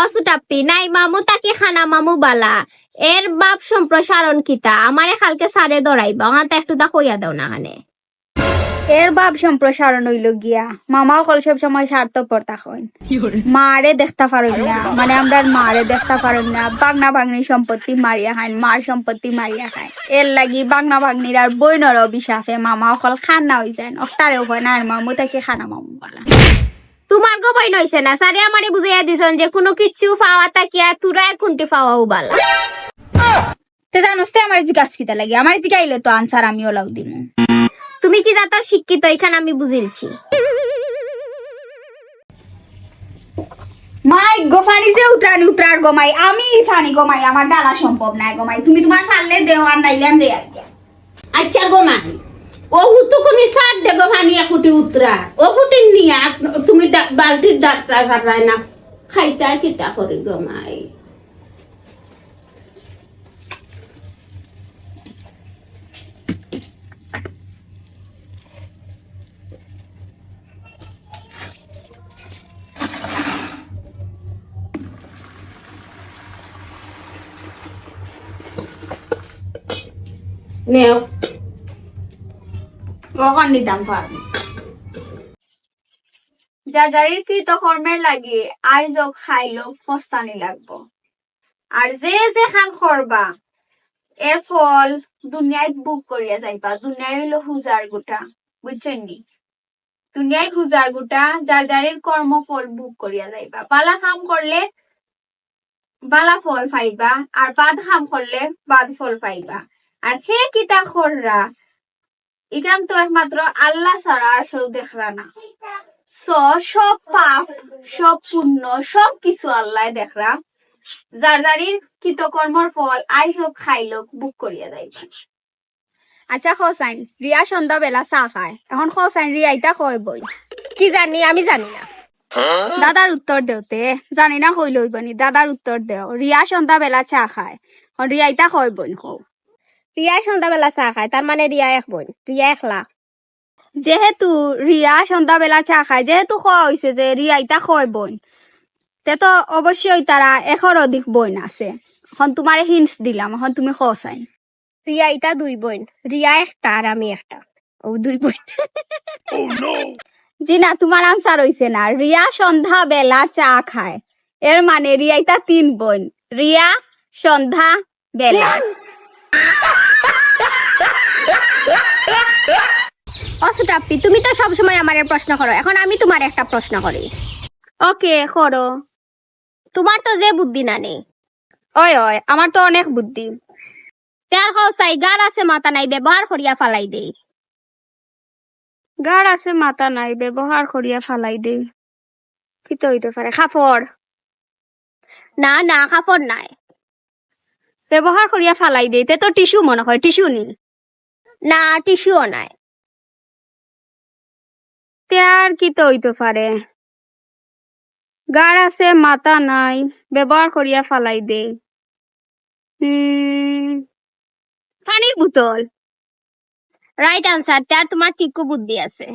অসুটাপ্পি নাই মামু তাকে খানা মামু বালা। এর বাপ সম্প্রসারণ কিতা? আমারে খালকে সারে দৌড়াইবা হাতে একটু দা কইয়া দাও না হানে। এর বাপ সম্প্রসারণ হইল গিয়া। মামা অকল সব সময় স্বার্থপর তখন মারে দেখতে পারেন না। মানে আমরা মারে দেখতে পারেন না। বাগনা ভাগ্নি সম্পত্তি মারিয়া খান মার সম্পত্তি মারিয়া খায় এর লাগি বাগনা ভাগ্নির আর বইনর অভিশাপে মামা অকল খানা হয়ে যায়। অক্টারেও হয় না আর মামু তাকে খানা মামু বলা। গবাই নইছে না। সারে আমারে বুঝাইয়া দিছন যে কোনো কিচ্ছু ফাওয়া তাকিয়া তুরা খুনটি ফাওয়াও বালা তে জানোস তে আমার জিজ্ঞাস কিতা লাগে? আমার জিগাইলে তো আনসার আমিও লাগ দিমু। তুমি কি জাতর শিক্ষিত এখানে আমি বুঝিলছি। মাই গো ফানি যে উতরানি উতরার গমাই আমি ফানি গমাই আমার ডালা সম্ভব নাই গমাই তুমি তোমার ফাললে দেও আর নাইলে আমি কি। আচ্ছা ও হুতু কোনি সার দে গো ভানি একুটি উতরা। ও ফুটি নিয়া, তুমি বালতির ডাক্তার ঘাটায় না খাইতা কিতা করি গো মাই। নেও। কখন নিতাম পারব যার যারির কৃত কর্মের লাগে আইজ খাইলো ফস্তানি লাগবো। আর যে যে খান করবা এর ফল দুনিয়ায় বুক করিয়া যাইবা। দুনিয়ায় হইল হুজার গোটা, বুঝছেন দুনিয়ায় হুজার গোটা, যার যারির কর্মফল বুক করিয়া যাইবা। বালা কাম করলে বালা ফল পাইবা, আর বাদ কাম করলে বাদ ফল পাইবা। আর সে কিতা খররা এখান তো একমাত্র আল্লাহ ছাড়া আর দেখরা না। সব পাপ, সব পুণ্য, সব কিছু আল্লাহ দেখরা যার যারির কৃতকর্মর ফল হোক খাইলোক বুক করিয়া যাইবা আচ্ছা খসাইন রিয়া সন্ধ্যা বেলা চাহ খায়। এখন খসাইন রিয়া ইতা কয় বই? কি জানি, আমি জানি না। দাদার উত্তর দেওতে, জানি না কই লইব নি দাদার উত্তর দেও। রিয়া সন্ধ্যা বেলা চা খায়। এখন রিয়া ইতা কয় বই কও। রিয়াই সন্ধ্যাবেলা চাহ খায় তার মানে রিয়া এক বোন রিয়া একলা। যেহেতু রিয়া সন্ধ্যাবেলা চা খায় যেহেতু খোয়া হয়েছে যে রিয়া ইতা খয় বোন তে তো অবশ্যই তারা এশর অধিক বইন আছে। এখন তোমার হিন্টস দিলাম এখন তুমি খসাইন রিয়া ইটা দুই বোন রিয়া একটা আর আমি একটা। ও দুই বোন। জি না তোমার আনসার হইছে না রিয়া সন্ধ্যা বেলা চা খায়। এর মানে রিয়া ইতা তিন বোন রিয়া সন্ধ্যা বেলা অসুটাপ্পি তুমি তো সবসময় আমার প্রশ্ন করো। এখন আমি তোমার একটা প্রশ্ন করি। ওকে করো। তোমার তো যে বুদ্ধি না নেই ওই ওই আমার তো অনেক বুদ্ধি। তার হসাই গার আছে মাথা নাই ব্যবহার করিয়া ফালাই দেই। গার আছে মাথা নাই ব্যবহার করিয়া ফালাই দে কি তো হইতে পারে খাফড় না না কাপড় নাই। ব্যবহার করিয়া ফালাই দে তে তো টিস্যু মনে হয় টিস্যু নি। না টিস্যুও নাই। তে আর কি তো হইতে পারে। গার আছে, মাথা নাই, ব্যবহার করিয়া ফালাই দে। পানির বোতল। রাইট আনসার তার তোমার টিকু বুদ্ধি আছে।